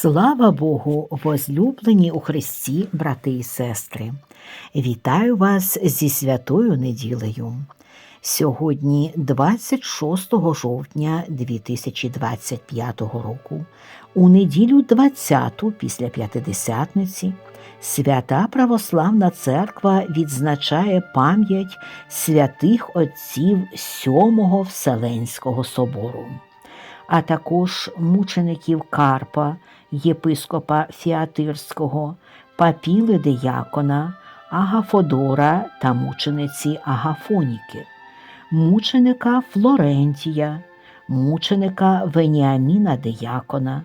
Слава Богу, возлюблені у Христі, брати і сестри! Вітаю вас зі святою неділею. Сьогодні, 26 жовтня 2025 року, у неділю 20 після П'ятидесятниці, Свята Православна Церква відзначає пам'ять святих отців Сьомого Вселенського собору, а також мучеників Карпа, єпископа Фіатирського, папіли Деякона, Агафодора та мучениці Агафоніки, мученика Флорентія, мученика Веніаміна Деякона,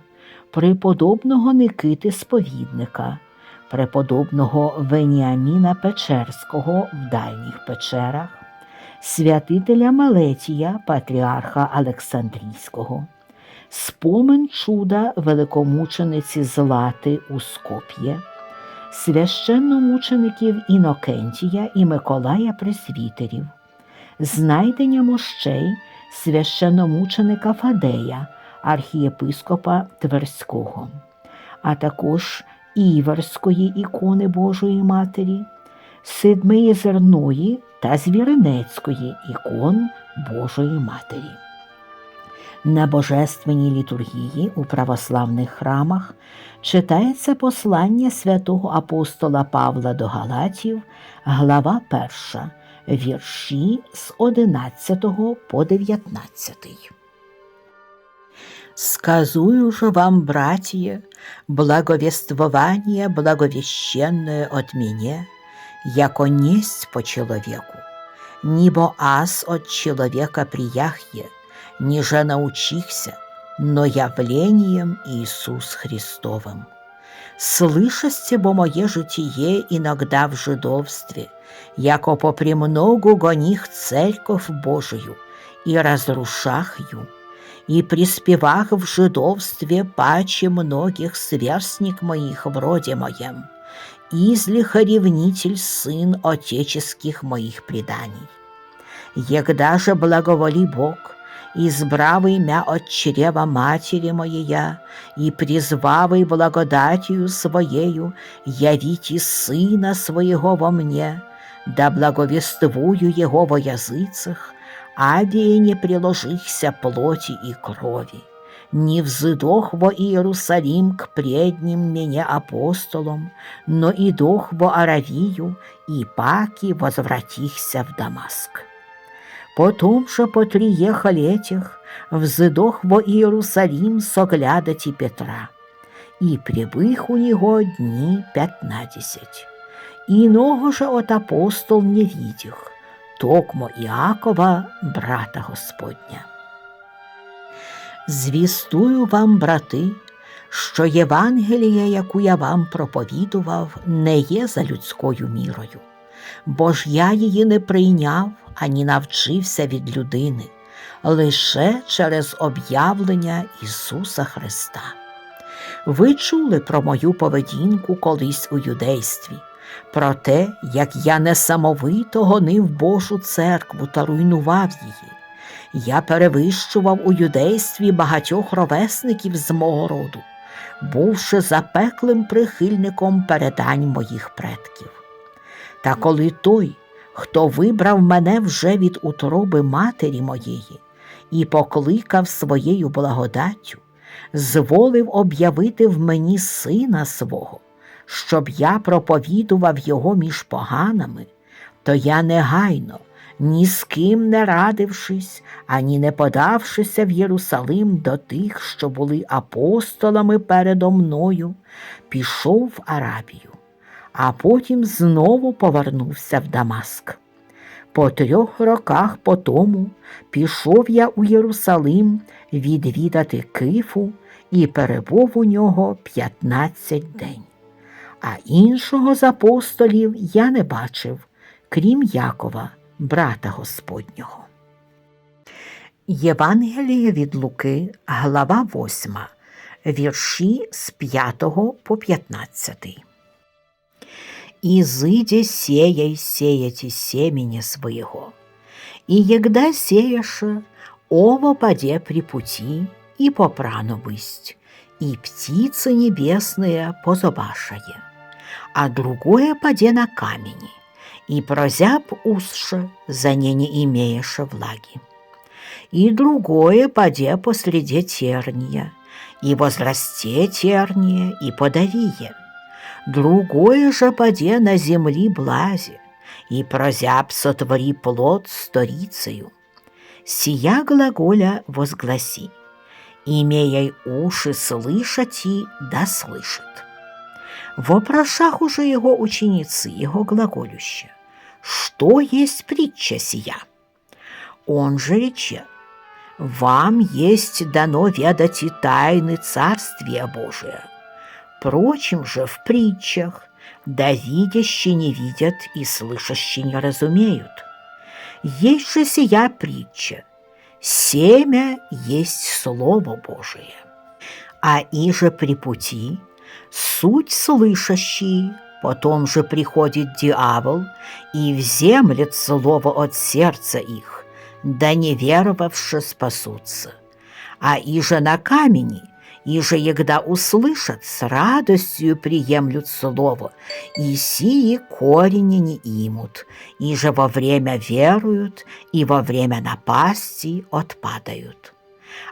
преподобного Никити Сповідника, преподобного Веніаміна Печерського в дальніх печерах, святителя Малетія, патріарха Олександрійського, спомин чуда великомучениці Злати у Скоп'є, священномучеників Інокентія і Миколая Пресвітерів, знайдення мощей священномученика Фадея, архієпископа Тверського, а також Іверської ікони Божої Матері, Сидмиєзерної та Звіринецької ікон Божої Матері. На божественній літургії у православних храмах читається послання святого апостола Павла до Галатів, глава 1, вірші з 11 по 19. Сказую же вам, братья, благовествование благовещенное от меня, яко несть по человеку, небо аз от человека прияхье, ниже научихся, но явлением Иисус Христовым. Слышасте бо мое житие иногда в жидовстве, яко попремногу гоних церковь Божию и разрушах ю, и приспевах в жидовстве паче многих сверстник моих вроде моем, излиха ревнитель сын отеческих моих преданий. Егда же благоволи Бог, избравый мя от чрева матери моея, и призвавый благодатью своею явите сына своего во мне, да благовествую его во языцах, авие не приложихся плоти и крови. Не взыдох во Иерусалим к предним меня апостолам, но и дох во Аравию, и паки возвратихся в Дамаск. Потом же по триеха летях взыдох во Иерусалим соглядати Петра, и прибых у него дни пятнадесять. Иного же от апостол не видих, токмо Иакова, брата Господня. Звістую вам, брати, що Євангелія, яку я вам проповідував, не є за людською мірою, бо ж я її не прийняв ані навчився від людини, лише через об'явлення Ісуса Христа. Ви чули про мою поведінку колись у юдействі, про те, як я несамовито гонив Божу церкву та руйнував її. Я перевищував у юдействі багатьох ровесників з мого роду, бувши запеклим прихильником передань моїх предків. Та коли той, хто вибрав мене вже від утроби матері моєї і покликав своєю благодаттю, зволив об'явити в мені сина свого, щоб я проповідував його між поганими, то я негайно ні з ким не радившись, ані не подавшися в Єрусалим до тих, що були апостолами передо мною, пішов в Арабію, а потім знову повернувся в Дамаск. По трьох роках по тому пішов я у Єрусалим відвідати Кифу і перебув у нього п'ятнадцять день. А іншого з апостолів я не бачив, крім Якова брата Господнього. Євангеліє від Луки, глава 8, вірші з 5 по 15. «Изыдя сеяй сеяти семени своего, и егда сеяша, ово поде при пути, и попрану бысть, и птицы небесные позабашає, а другое паде на камени, и прозяб узше, за не не имееше влаги. И другое паде посреди терния, и возрасте терния, и подавие. Другое же паде на земли блазе, и прозяб сотвори плод сторицею. Сия глаголя возгласи, имея уши слышати, да слышит. Вопрошах уже его ученицы, его глаголюща, что есть притча сия? Он же рече, вам есть дано ведать и тайны Царствия Божия. Прочим же в притчах, да видящие не видят и слышащие не разумеют. Есть же сия притча, семя есть Слово Божие. А иже при пути суть слышащий, потом же приходит дьявол и вземлет слово от сердца их, да неверовавши спасутся. А иже на камени, иже егда услышат, с радостью приемлют слово, и сии корени не имут, иже во время веруют, и во время напасти отпадают.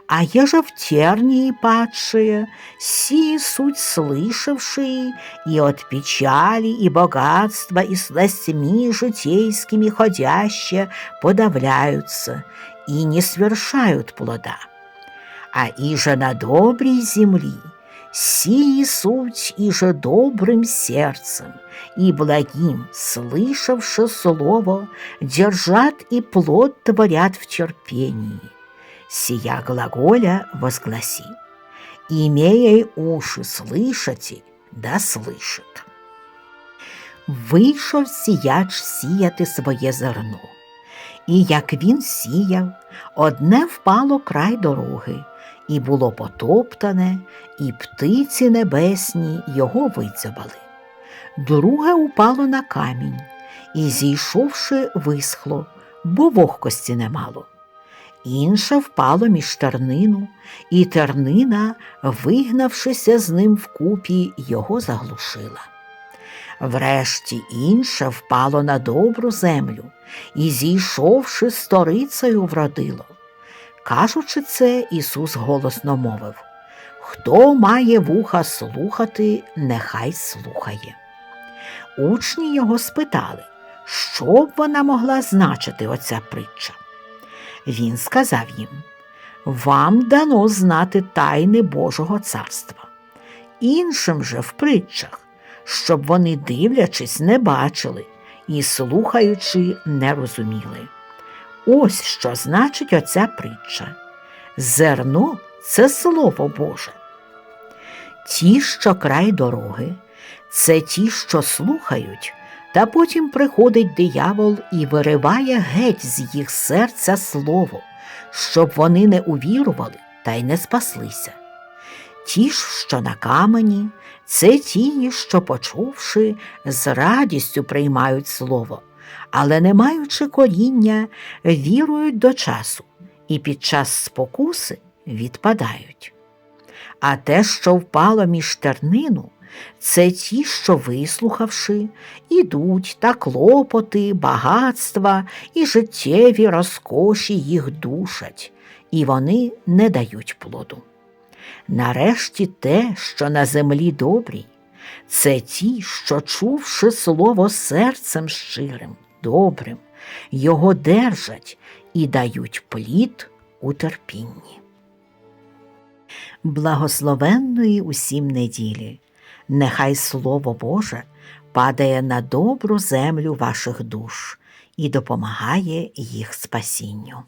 А еже в тернии падшие, сии суть слышавшие, и от печали, и богатства, и сластьми житейскими ходящие подавляются, и не свершают плода. А иже на доброй земли, сии суть иже добрым сердцем, и благим, слышавши слово, держат и плод творят в терпении сия глаголя возгласи. Имея уши слышати, да слышит. Вийшов сіяч сіяти своє зерно, і як він сіяв, одне впало край дороги, і було потоптане, і птиці небесні його видзябали. Друге упало на камінь, і, зійшовши, висхло, бо вогкості немало інше впало між тернину, і тернина, вигнавшися з ним вкупі, його заглушила. Врешті інше впало на добру землю і, зійшовши, сторицею вродило. Кажучи це, Ісус голосно мовив Хто має вуха слухати, нехай слухає. Учні його спитали, що б вона могла значити оця притча. Він сказав їм Вам дано знати тайни Божого царства, іншим же в притчах, щоб вони, дивлячись, не бачили і, слухаючи, не розуміли. Ось що значить оця притча. Зерно це Слово Боже. Ті, що край дороги, це ті, що слухають. Та потім приходить диявол і вириває геть з їх серця слово, щоб вони не увірували та й не спаслися. Ті ж, що на камені, це ті, що, почувши, з радістю приймають слово, але, не маючи коріння, вірують до часу і під час спокуси відпадають. А те, що впало між тернину, це ті, що, вислухавши, ідуть та клопоти, багатства і життєві розкоші їх душать, і вони не дають плоду. Нарешті те, що на землі добрій, це ті, що, чувши слово серцем щирим, добрим, його держать і дають плід у терпінні. Благословенної усім неділі! Нехай Слово Боже падає на добру землю ваших душ і допомагає їх спасінню.